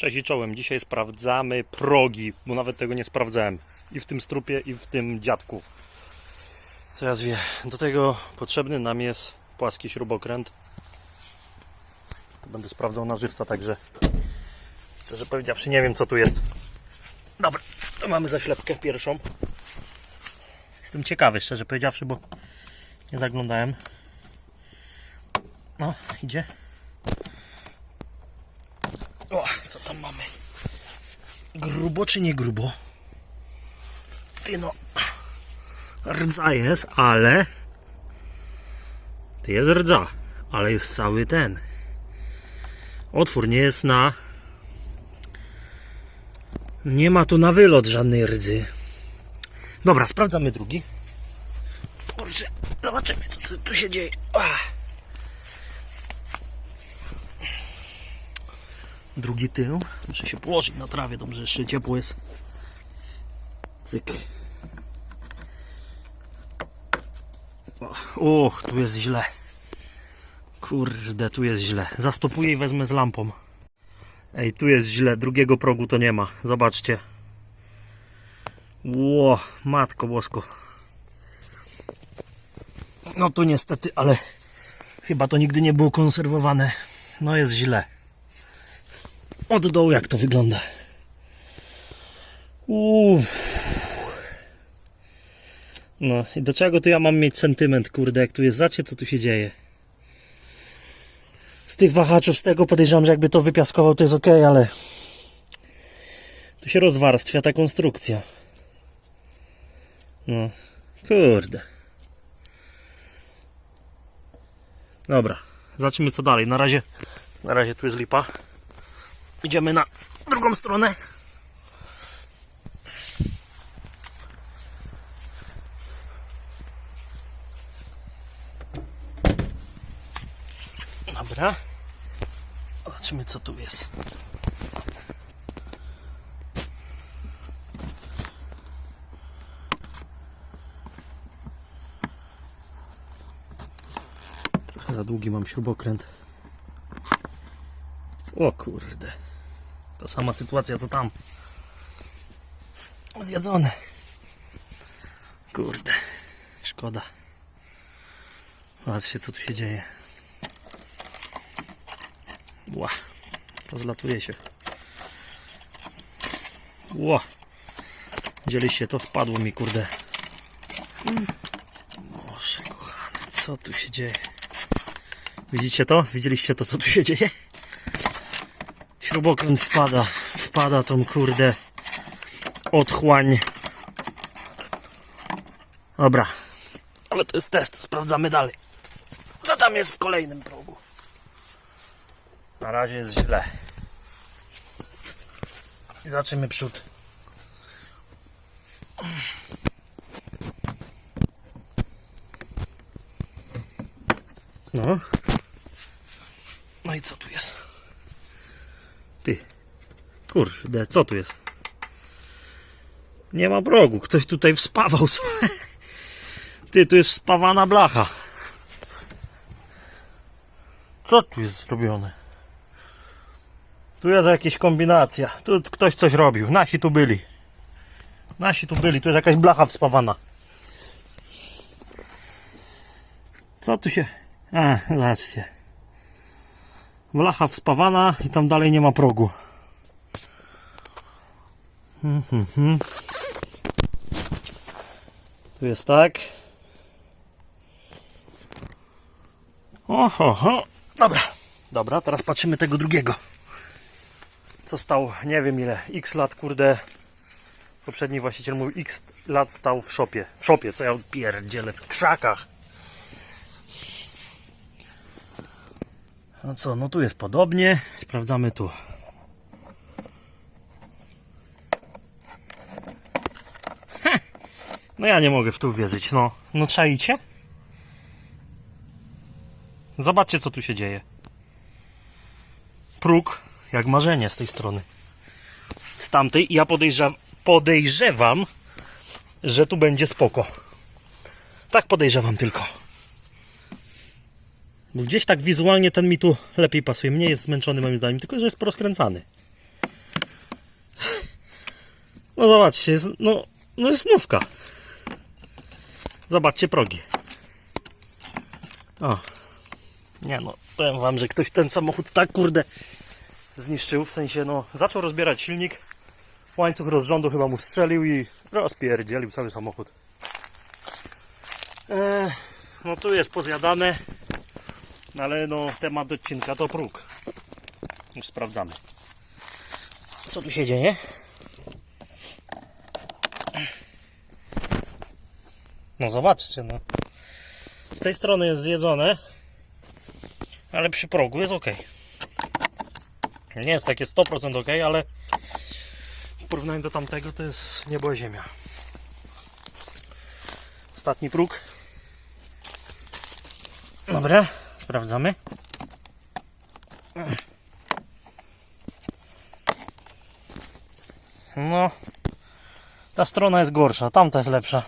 Cześć i czołem. Dzisiaj sprawdzamy progi, bo nawet tego nie sprawdzałem. I w tym strupie, i w tym dziadku. Co ja zwie. Do tego potrzebny nam jest płaski śrubokręt. To będę sprawdzał na żywca, także szczerze powiedziawszy nie wiem co tu jest. Dobra, to mamy zaślepkę pierwszą. Jestem ciekawy, szczerze powiedziawszy, bo nie zaglądałem. No, idzie. O, co tam mamy? Grubo czy nie grubo? Ty no. Rdza jest, ale. Ty jest rdza, ale jest cały ten. Otwór nie jest na. Nie ma tu na wylot żadnej rdzy. Dobra, sprawdzamy drugi. Kurczę, zobaczymy co tu, się dzieje. Ach. Drugi tył. Muszę się położyć na trawie, dobrze, jeszcze ciepło jest. Cyk. Och, tu jest źle. Kurde, tu jest źle. Zastopuję i wezmę z lampą. Ej, tu jest źle. Drugiego progu to nie ma. Zobaczcie. Ło, matko bosko. No tu niestety, ale chyba to nigdy nie było konserwowane. No jest źle. Od dołu jak to wygląda. Uff. No i do czego tu ja mam mieć sentyment, kurde, jak tu jest, zacie co tu się dzieje. Z tych wahaczów, z tego podejrzewam, że jakby to wypiaskował, to jest ok, ale tu się rozwarstwia ta konstrukcja. No, kurde. Dobra, zobaczymy co dalej. Na razie, na razie tu jest lipa. Idziemy na drugą stronę. Dobra. Zobaczymy co tu jest. Trochę za długi mam śrubokręt. O kurde. Ta sama sytuacja co tam. Zjedzone. Kurde. Szkoda. Patrzcie co tu się dzieje. Ła. Rozlatuje się. Ła. Widzieliście, to wpadło mi, kurde. Boże kochany, co tu się dzieje? Widzicie to? Widzieliście to, co tu się dzieje? Śrubokręt wpada, wpada tą kurde otchłań. Dobra, ale to jest test, sprawdzamy dalej. Co tam jest w kolejnym progu? Na razie jest źle. I przód. No. No i co tu jest? Ty. Kurde, co tu jest? Nie ma progu. Ktoś tutaj wspawał. Ty, tu jest spawana blacha. Co tu jest zrobione? Tu jest jakaś kombinacja. Tu ktoś coś robił. Nasi tu byli. Nasi tu byli. Tu jest jakaś blacha wspawana. Co tu się... A, zobaczcie. Blacha wspawana i tam dalej nie ma progu. Hmm, hmm, hmm. Tu jest tak. Oho, ho. Dobra. Dobra, teraz patrzymy tego drugiego. Co stał, nie wiem ile, x lat, kurde. Poprzedni właściciel mówił, x lat stał w szopie. W szopie, co ja pierdzielę, w krzakach. No co, no tu jest podobnie. Sprawdzamy tu. No ja nie mogę w to uwierzyć, no. No czaicie? Zobaczcie, co tu się dzieje. Próg, jak marzenie z tej strony. Z tamtej. Ja podejrzewam, podejrzewam, że tu będzie spoko. Tak podejrzewam tylko. Bo gdzieś tak wizualnie ten mi tu lepiej pasuje. Mnie jest zmęczony moim zdaniem, tylko że jest porozkręcany. No zobaczcie, jest, no, no jest nówka. Zobaczcie progi. O. Nie no, powiem wam, że ktoś ten samochód tak kurde zniszczył, w sensie no, zaczął rozbierać silnik, łańcuch rozrządu chyba mu strzelił i rozpierdzielił cały samochód. Eee, no tu jest pozjadane, no ale no temat odcinka to próg. Już sprawdzamy. Co tu się dzieje? No zobaczcie, no. Z tej strony jest zjedzone, ale przy progu jest ok. Nie jest takie 100% ok, ale w porównaniu do tamtego to jest niebo ziemia. Ostatni próg. Dobra, sprawdzamy. No, ta strona jest gorsza, tamta jest lepsza.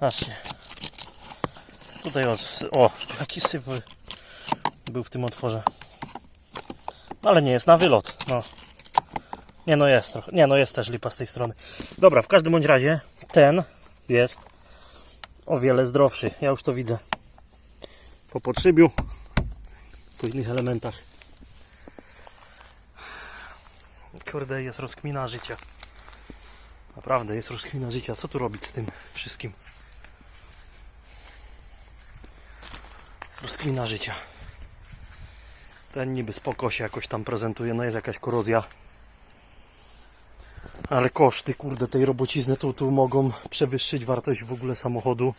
Patrzcie. Tutaj o, o jaki syf był w tym otworze. Ale nie jest na wylot. No. Nie no jest trochę. Nie no jest też lipa z tej strony. Dobra, w każdym bądź razie ten jest o wiele zdrowszy. Ja już to widzę. Po podszybiu, po innych elementach. Kurde, jest rozkmina życia. Naprawdę jest rozkmina życia. Co tu robić z tym wszystkim? Jest rozkmina życia. Ten niby spoko się jakoś tam prezentuje, no jest jakaś korozja. Ale koszty, kurde, tej robocizny tu, tu mogą przewyższyć wartość w ogóle samochodu.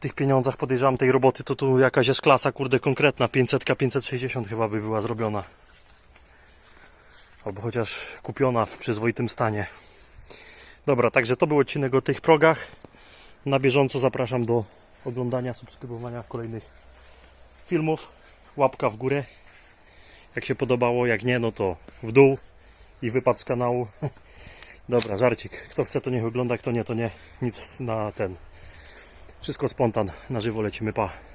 W tych pieniądzach podejrzewam tej roboty to tu jakaś jest klasa, kurde, konkretna. 500, 560 chyba by była zrobiona. Albo chociaż kupiona w przyzwoitym stanie. Dobra, także to był odcinek o tych progach. Na bieżąco zapraszam do oglądania, subskrybowania kolejnych filmów. Łapka w górę. Jak się podobało, jak nie, no to w dół i wypad z kanału. Dobra, żarcik. Kto chce, to niech ogląda, kto nie, to nie. Nic na ten. Wszystko spontan. Na żywo lecimy, pa.